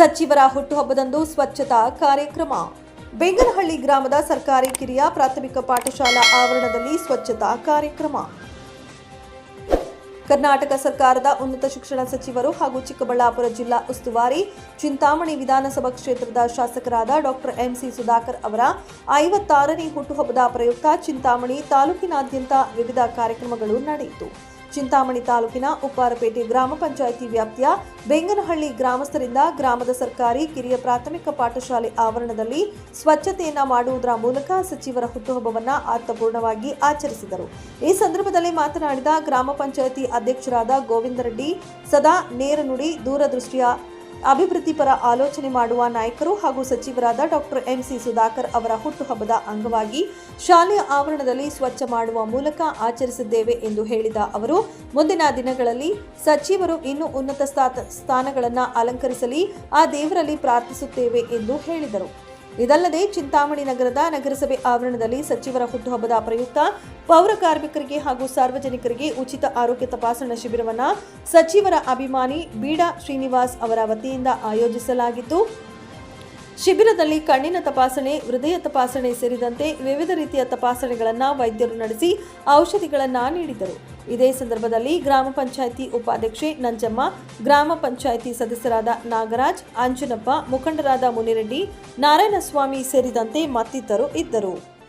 ಸಚಿವರ ಹುಟ್ಟುಹಬ್ಬದಂದು ಸ್ವಚ್ಛತಾ ಕಾರ್ಯಕ್ರಮ. ಬೆಂಗನಹಳ್ಳಿ ಗ್ರಾಮದ ಸರ್ಕಾರಿ ಕಿರಿಯ ಪ್ರಾಥಮಿಕ ಪಾಠಶಾಲಾ ಆವರಣದಲ್ಲಿ ಸ್ವಚ್ಛತಾ ಕಾರ್ಯಕ್ರಮ. ಕರ್ನಾಟಕ ಸರ್ಕಾರದ ಉನ್ನತ ಶಿಕ್ಷಣ ಸಚಿವರು ಹಾಗೂ ಚಿಕ್ಕಬಳ್ಳಾಪುರ ಜಿಲ್ಲಾ ಉಸ್ತುವಾರಿ ಚಿಂತಾಮಣಿ ವಿಧಾನಸಭಾ ಕ್ಷೇತ್ರದ ಶಾಸಕರಾದ ಡಾಕ್ಟರ್ ಎಂಸಿ ಸುಧಾಕರ್ ಅವರ ಐವತ್ತಾರನೇ ಹುಟ್ಟುಹಬ್ಬದ ಪ್ರಯುಕ್ತ ಚಿಂತಾಮಣಿ ತಾಲೂಕಿನಾದ್ಯಂತ ವಿವಿಧ ಕಾರ್ಯಕ್ರಮಗಳು ನಡೆಯಿತು. ಚಿಂತಾಮಣಿ ತಾಲೂಕಿನ ಉಪ್ಪಾರಪೇಟೆ ಗ್ರಾಮ ಪಂಚಾಯಿತಿ ವ್ಯಾಪ್ತಿಯ ಬೆಂಗನಹಳ್ಳಿ ಗ್ರಾಮಸ್ಥರಿಂದ ಗ್ರಾಮದ ಸರ್ಕಾರಿ ಕಿರಿಯ ಪ್ರಾಥಮಿಕ ಪಾಠಶಾಲೆ ಆವರಣದಲ್ಲಿ ಸ್ವಚ್ಛತೆಯನ್ನ ಮಾಡುವುದರ ಮೂಲಕ ಸಚಿವರ ಹುಟ್ಟುಹಬ್ಬವನ್ನು ಅರ್ಥಪೂರ್ಣವಾಗಿ ಆಚರಿಸಿದರು. ಈ ಸಂದರ್ಭದಲ್ಲಿ ಮಾತನಾಡಿದ ಗ್ರಾಮ ಪಂಚಾಯಿತಿ ಅಧ್ಯಕ್ಷರಾದ ಗೋವಿಂದ ರೆಡ್ಡಿ, ಸದಾ ನೇರ ನುಡಿ, ದೂರದೃಷ್ಟಿಯ ಅಭಿವೃದ್ಧಿಪರ ಆಲೋಚನೆ ಮಾಡುವ ನಾಯಕರು ಹಾಗೂ ಸಚಿವರಾದ ಡಾಕ್ಟರ್ ಎಂಸಿ ಸುಧಾಕರ್ ಅವರ ಹುಟ್ಟುಹಬ್ಬದ ಅಂಗವಾಗಿ ಶಾಲೆಯ ಆವರಣದಲ್ಲಿ ಸ್ವಚ್ಛ ಮಾಡುವ ಮೂಲಕ ಆಚರಿಸಿದ್ದೇವೆ ಎಂದು ಹೇಳಿದ ಅವರು, ಮುಂದಿನ ದಿನಗಳಲ್ಲಿ ಸಚಿವರು ಇನ್ನೂ ಉನ್ನತ ಸ್ಥಾನಗಳನ್ನು ಅಲಂಕರಿಸಲಿ, ಆ ದೇವರಲ್ಲಿ ಪ್ರಾರ್ಥಿಸುತ್ತೇವೆ ಎಂದು ಹೇಳಿದರು. ಇದಲ್ಲದೆ ಚಿಂತಾಮಣಿ ನಗರದ ನಗರಸಭೆ ಆವರಣದಲ್ಲಿ ಸಚಿವರ ಹುಟ್ಟುಹಬ್ಬದ ಪ್ರಯುಕ್ತ ಪೌರ ಕಾರ್ಮಿಕರಿಗೆ ಹಾಗೂ ಸಾರ್ವಜನಿಕರಿಗೆ ಉಚಿತ ಆರೋಗ್ಯ ತಪಾಸಣಾ ಶಿಬಿರವನ್ನು ಸಚಿವರ ಅಭಿಮಾನಿ ಬೀಡಾ ಶ್ರೀನಿವಾಸ್ ಅವರ ವತಿಯಿಂದ ಆಯೋಜಿಸಲಾಗಿದ್ದು ಶಿಬಿರದಲ್ಲಿ ಕಣ್ಣಿನ ತಪಾಸಣೆ, ಹೃದಯ ತಪಾಸಣೆ ಸೇರಿದಂತೆ ವಿವಿಧ ರೀತಿಯ ತಪಾಸಣೆಗಳನ್ನು ವೈದ್ಯರು ನಡೆಸಿ ಔಷಧಿಗಳನ್ನು ನೀಡಿದರು. ಇದೇ ಸಂದರ್ಭದಲ್ಲಿ ಗ್ರಾಮ ಪಂಚಾಯಿತಿ ಉಪಾಧ್ಯಕ್ಷೆ ನಂಜಮ್ಮ, ಗ್ರಾಮ ಪಂಚಾಯಿತಿ ಸದಸ್ಯರಾದ ನಾಗರಾಜ್, ಅಂಜನಪ್ಪ, ಮುಖಂಡರಾದ ಮುನಿರೆಡ್ಡಿ, ನಾರಾಯಣಸ್ವಾಮಿ ಸೇರಿದಂತೆ ಮತ್ತಿತರು ಇದ್ದರು.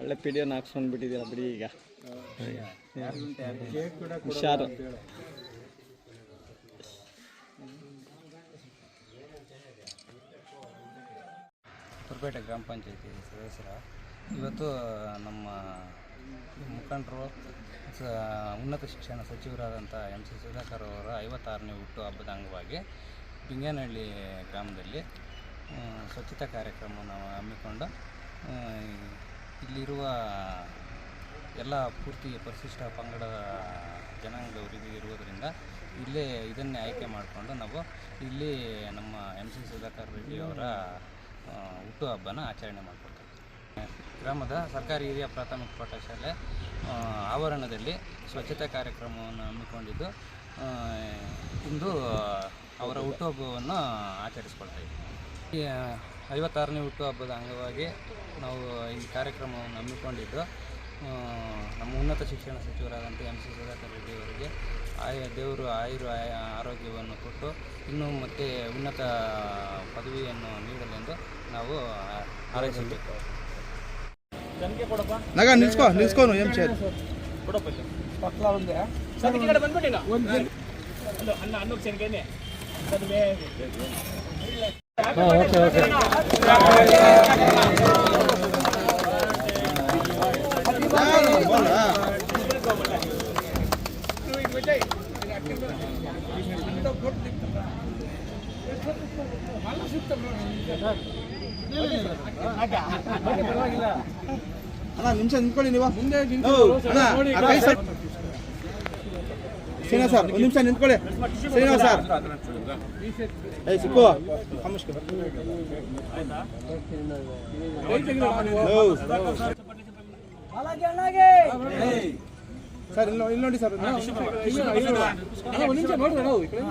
ಒಳ್ಳೆ ಪಿಡಿಯೋನ ಹಾಕ್ಸ್ಕೊಂಡು ಬಿಟ್ಟಿದ್ದೀರಾ ಬಿಡಿ ಈಗ. ಹುಷಾರು. ತುರ್ಪೇಟೆ ಗ್ರಾಮ ಪಂಚಾಯತಿ ಸದಸ್ಯರ, ಇವತ್ತು ನಮ್ಮ ಮುಖಂಡರು ಉನ್ನತ ಶಿಕ್ಷಣ ಸಚಿವರಾದಂಥ ಎಂ ಸಿ ಸುಧಾಕರ್ ಅವರ ಐವತ್ತಾರನೇ ಹುಟ್ಟು ಹಬ್ಬದ ಅಂಗವಾಗಿ ಪಿಂಗೇನಹಳ್ಳಿ ಗ್ರಾಮದಲ್ಲಿ ಸ್ವಚ್ಛತಾ ಕಾರ್ಯಕ್ರಮವನ್ನು ಹಮ್ಮಿಕೊಂಡು ಇಲ್ಲಿರುವ ಎಲ್ಲ ಪೂರ್ತಿ ಪರಿಶಿಷ್ಟ ಪಂಗಡದ ಜನಾಂಗದವರಿಗೆ ಇರುವುದರಿಂದ ಇಲ್ಲೇ ಇದನ್ನೇ ಆಯ್ಕೆ ಮಾಡಿಕೊಂಡು ನಾವು ಇಲ್ಲಿ ನಮ್ಮ ಎಂ ಸಿ ಸುಧಾಕರ್ ರೆಡ್ಡಿ ಅವರ ಆ, ಹುಟ್ಟುಹಬ್ಬನ ಆಚರಣೆ ಮಾಡಿಕೊಡ್ತೀವಿ ಗ್ರಾಮದ ಸರ್ಕಾರಿ ಹಿರಿಯ ಪ್ರಾಥಮಿಕ ಪಾಠಶಾಲೆ ಆವರಣದಲ್ಲಿ ಸ್ವಚ್ಛತಾ ಕಾರ್ಯಕ್ರಮವನ್ನು ಹಮ್ಮಿಕೊಂಡಿದ್ದು ಇಂದು ಅವರ ಹುಟ್ಟುಹಬ್ಬವನ್ನು ಆಚರಿಸ್ಕೊಳ್ತಾ ಇದ್ದೀವಿ. ಐವತ್ತಾರನೇ ಹುಟ್ಟುಹಬ್ಬದ ಅಂಗವಾಗಿ ನಾವು ಈ ಕಾರ್ಯಕ್ರಮವನ್ನು ಹಮ್ಮಿಕೊಂಡಿದ್ದು ನಮ್ಮ ಉನ್ನತ ಶಿಕ್ಷಣ ಸಚಿವರಾದಂಥ ಎಂ ಸಿ ಸುಧಾಕರ್ ರೆಡ್ಡಿ ಅವರಿಗೆ ಆಯ ದೇವರು ಆಯುರು ಆರೋಗ್ಯವನ್ನು ಕೊಟ್ಟು ಇನ್ನೂ ಮತ್ತೆ ಉನ್ನತ ಪದವಿಯನ್ನು ನೀಡಲೆಂದು ನಾವು ಆರೈಸಬೇಕು ಹಾರೈಸಬೇಕು ನಗ ನಿಲ್ಸ್ಕೊ ನಿಲ್ಸ್ಕೊನು ಎಂ ಚೇರ್ ಅಣ್ಣ ನಿಮಿಷ ನಿಂತ್ಕೊಳ್ಳಿ ನೀವು. ಮುಂದೆ ಸರ್ ಸರ್, ಒಂದು ನಿಮಿಷ ನಿಂತ್ಕೊಳ್ಳಿ. ಶ್ರೀನಿವಾಸ್ ಸರ್. ಏ ಸಿಕ್ಕು. ಸರ್, ಇಲ್ಲಿ ಇಲ್ಲಿ ನೋಡಿ ಸರ್. ಒಂದು ನಿಮಿಷ ನೋಡ್ರಿ ನಾವು ಈ ಕಡೆ